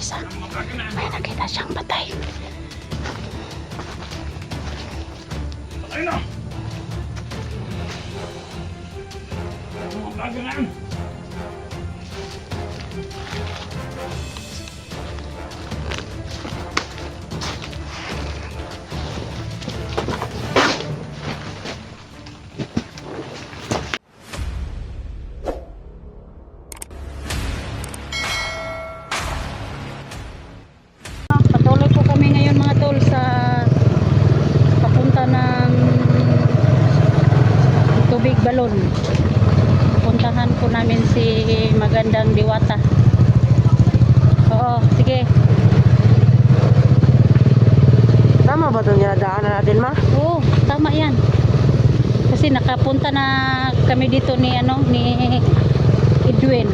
isa. May nakita siyang patay. Ayun na! Ang tol sa papunta ng tubig balon. Puntahan po namin si Magandang Diwata. Oo, sige. Tama ba ito niya daanan natin ma? Oo, tama yan. Kasi nakapunta na kami dito ni ano ni Edwin.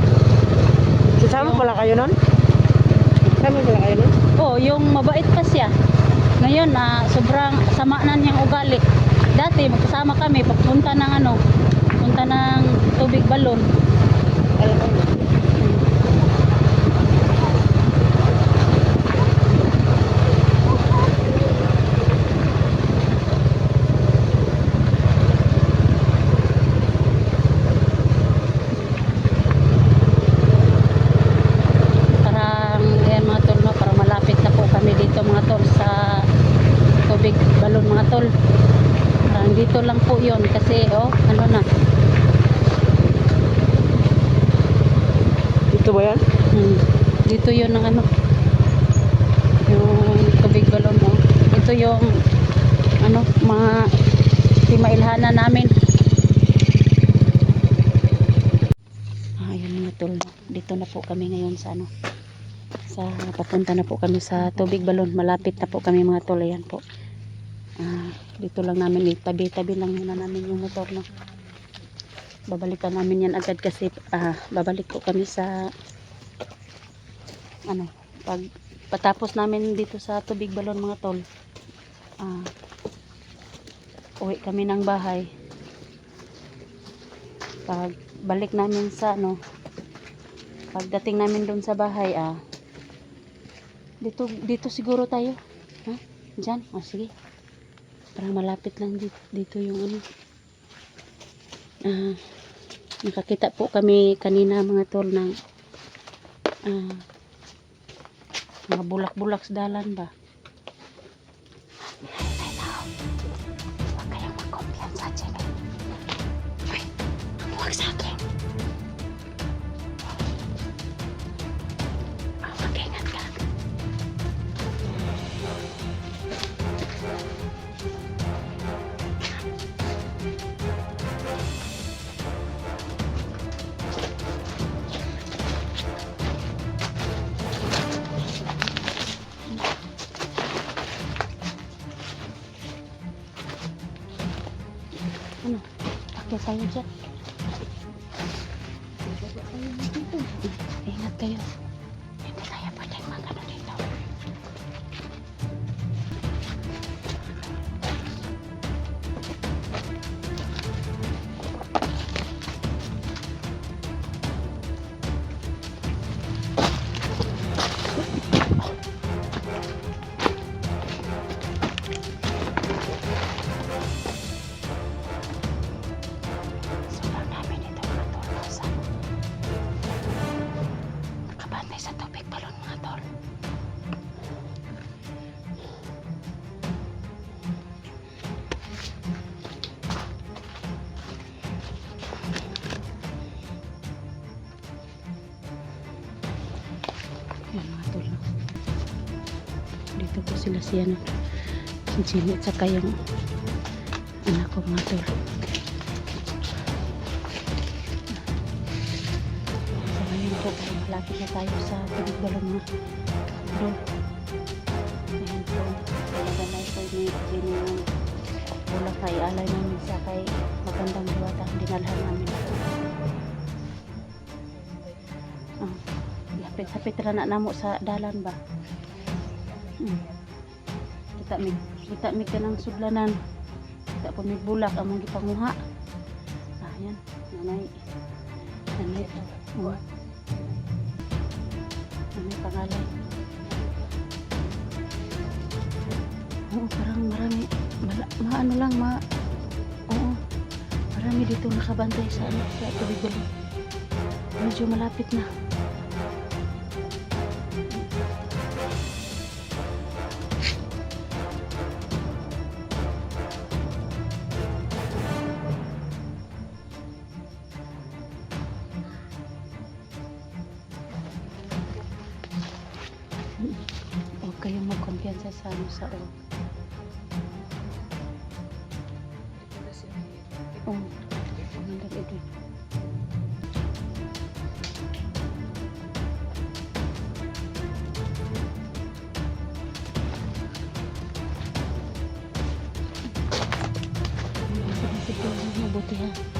Sasama pala kayo nun? Sama pala kayo nun? Oh, yung mabait pa siya. Ngayon, ah, sobrang sama na niyang ugali. Dati, magkasama kami, pagpunta ng ano, punta ng tubig balon. Alam ko. Parang, ayan mga tol, no, parang malapit na po kami dito mga tol sa tubig balon mga tol. Parang yon kasi, oh, ano na, Dito ba yan? Hmm. Dito yun ang ano. Yung tubig balon mo. Ito yung ano, mga timailhana namin. Ah, yun mga tol. Dito na po kami ngayon sa ano. Sa papunta na po kami sa tubig balon. Malapit na po kami mga tol. Ayan po. Ah, dito lang namin. Tabi-tabi lang muna namin yung motor no? Babalikan namin yan agad kasi ah, babalik po kami sa ano pag patapos namin dito sa tubig balon mga tol. Ah, uwi kami ng bahay. Pag balik namin sa ano pagdating namin doon sa bahay ah dito dito siguro tayo. Ha? Diyan? Ah sige parang malapit lang dito, dito yung ano. Ah nakakita po kami kanina mga tol ng ah, mga bulak-bulak sa dalan ba Sao? No. Dito po sila si ano. Si Jimmy at saka yung anak ko mga tol. So ngayon po, malapit na tayo sa tubig balon mga tol. Ayan po, talaga na Jimmy yung bulak kay alay namin sa kay magandang diwata. Dinalhan namin po. kay sapit na namo sa dalan ba? Hmm. kita mig kita mig kanang sudlanan kita pud mig bulak among gipanguha. Ah yan. Nanay. Nanay. Oh. ano pangalan. Oo oh, parang marami. Mala, ma ano lang ma oo. Marami dito nakabantay sa ano sa tubig medyo malapit na. sa oh. Oh, maganda ito. Mabuti ha.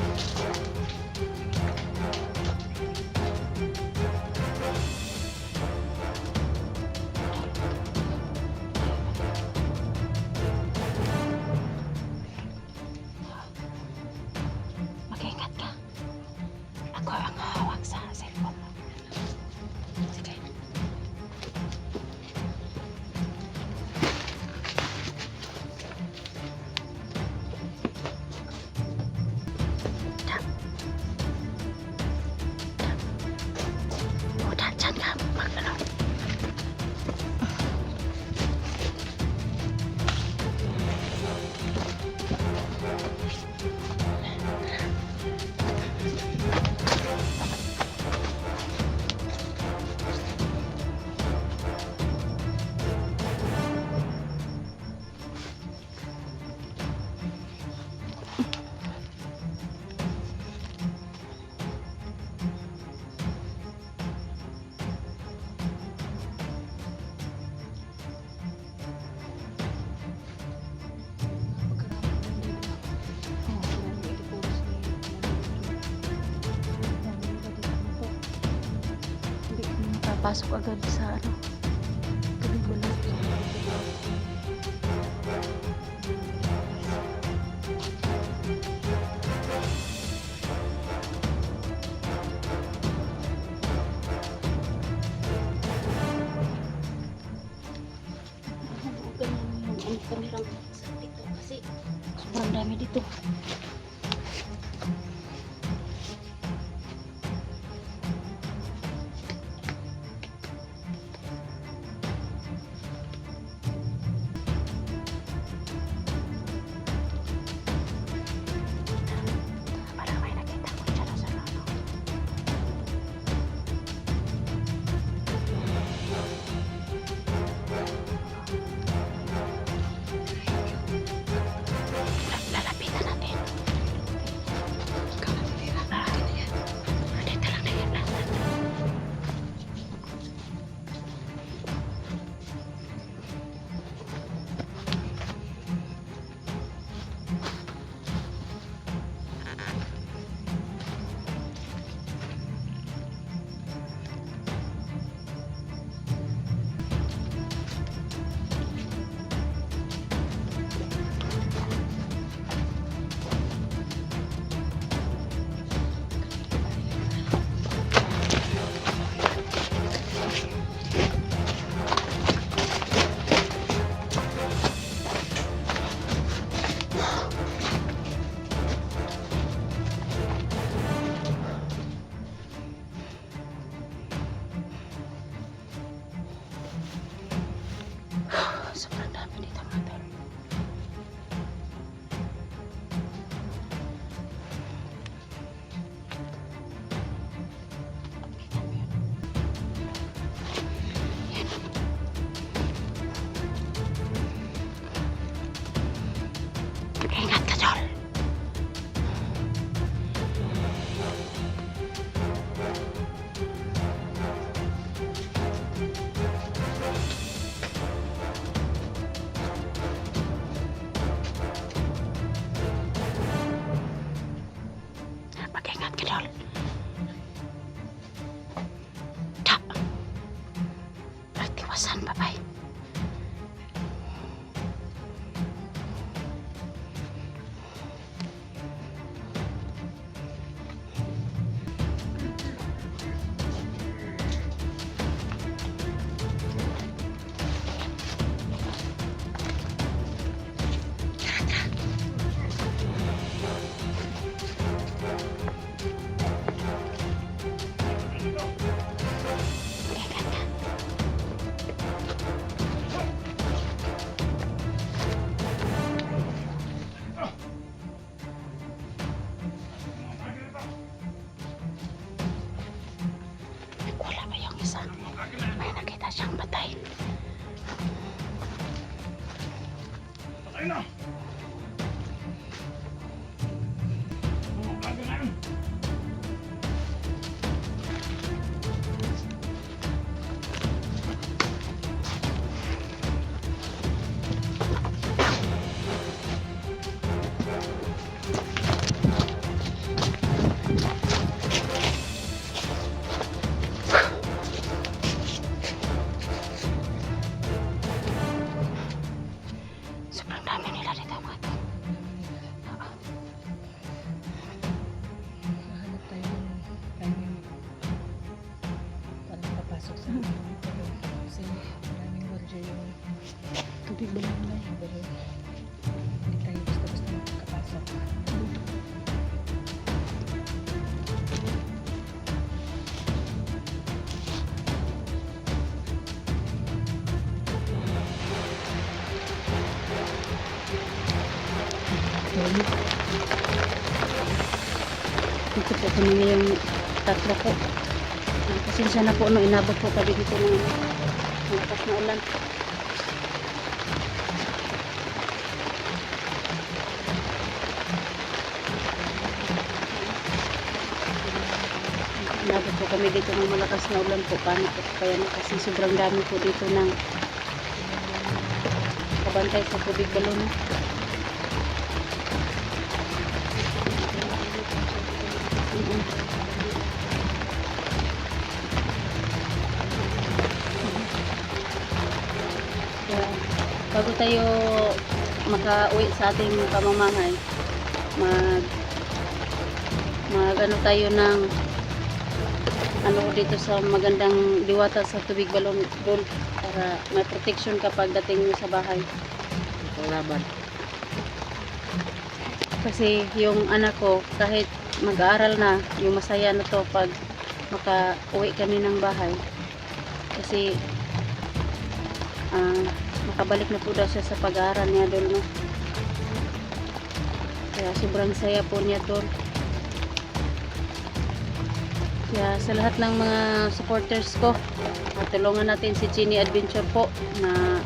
pasok agad sa ano tuloy mo lang ang kamerang sa TikTok kasi sobrang dami at all Tubig ba naman? pero hindi tayo basta-basta makakapasok. Dito po kami ngayong tatlo po. Pasensya na po no, inabot po kami dito ng malakas na ulan. Po kami dito ng malakas na ulan po. Paano po kaya na kasi sobrang dami po dito ng kabantay sa tubig balon. Mm-mm. Kaya, bago tayo makauwi sa ating pamamahay, mag mag ano tayo ng ano dito sa magandang diwata sa tubig balon doon para may protection kapag dating mo sa bahay. Laban. Kasi yung anak ko, kahit mag-aaral na, yung masaya na to pag maka-uwi kami ng bahay. Kasi ah, makabalik na po daw siya sa pag-aaral niya doon. No? Kaya sobrang saya po niya doon. Kaya sa lahat ng mga supporters ko, ah, tulungan natin si Ginny Adventure po na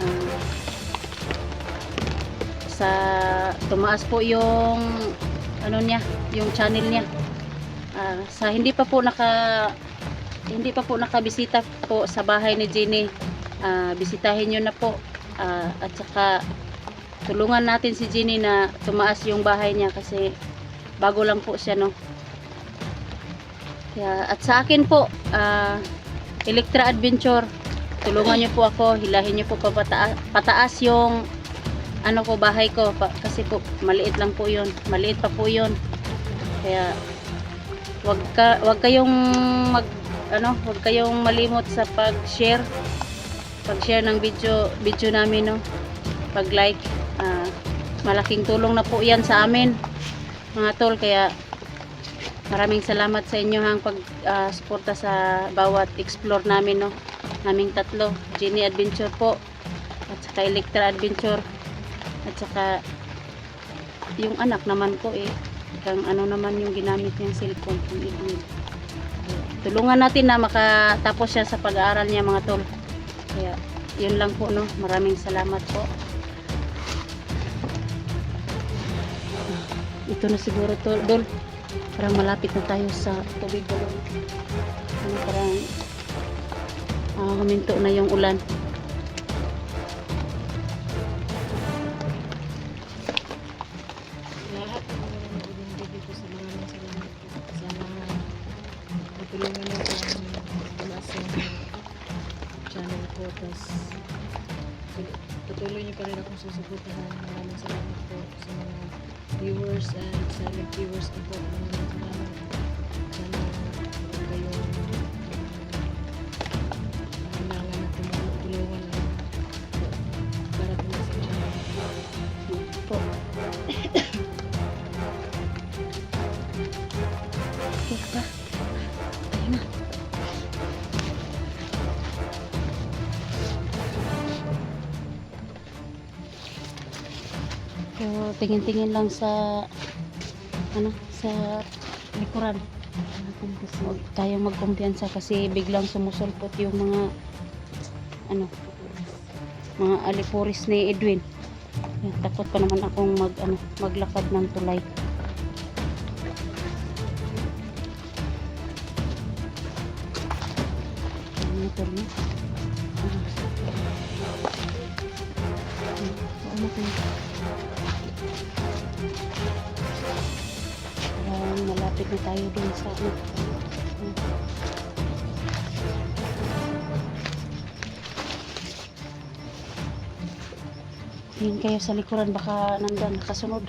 ah, sa tumaas po yung ano niya, yung channel niya. Ah, sa hindi pa po naka hindi pa po nakabisita po sa bahay ni Jenny, ah, bisitahin niyo na po. Ah, at saka tulungan natin si Jenny na tumaas yung bahay niya kasi bago lang po siya no. Kaya, at sa akin po, ah, Electra Adventure, tulungan niyo po ako, hilahin niyo po pataas, pataas yung ano ko bahay ko pa, kasi po maliit lang po 'yon. Maliit pa po 'yon. Kaya wag ka wag kayong mag ano, wag kayong malimot sa pag-share. Pag-share ng video video namin no. Pag-like ah, malaking tulong na po 'yan sa amin. Mga tol kaya maraming salamat sa inyo hang pag ah, suporta sa bawat explore namin no. Naming tatlo, Jenny Adventure po at saka Electra Adventure at saka yung anak naman ko eh. Kang ano naman yung ginamit niyang cellphone kung i tulungan natin na makatapos siya sa pag-aaral niya mga tol. Kaya yun lang po no? Maraming salamat po. Ito na siguro tol. Dol parang malapit na tayo sa tubig. Balon ano parang ah, huminto na yung ulan tingin-tingin lang sa ano, sa likuran. Huwag tayong magkumpiyansa kasi biglang sumusulpot yung mga ano, mga alipuris ni Edwin. Yan, takot pa naman akong mag, ano, maglakad ng tulay. Ang motor po? Parang malapit na tayo dun sa ano. Tingin kayo sa likuran baka nandun nakasunod.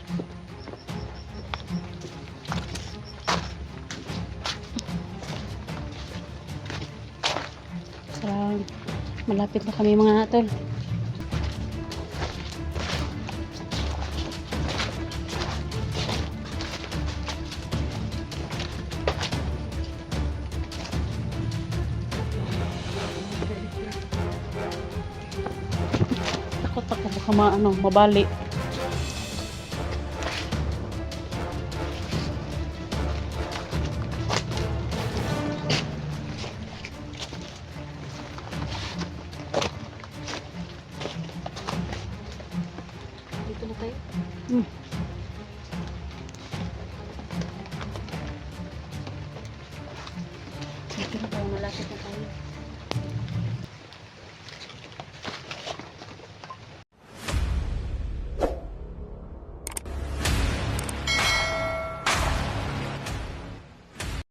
Parang malapit na kami mga natol. Ma, ano, mabali.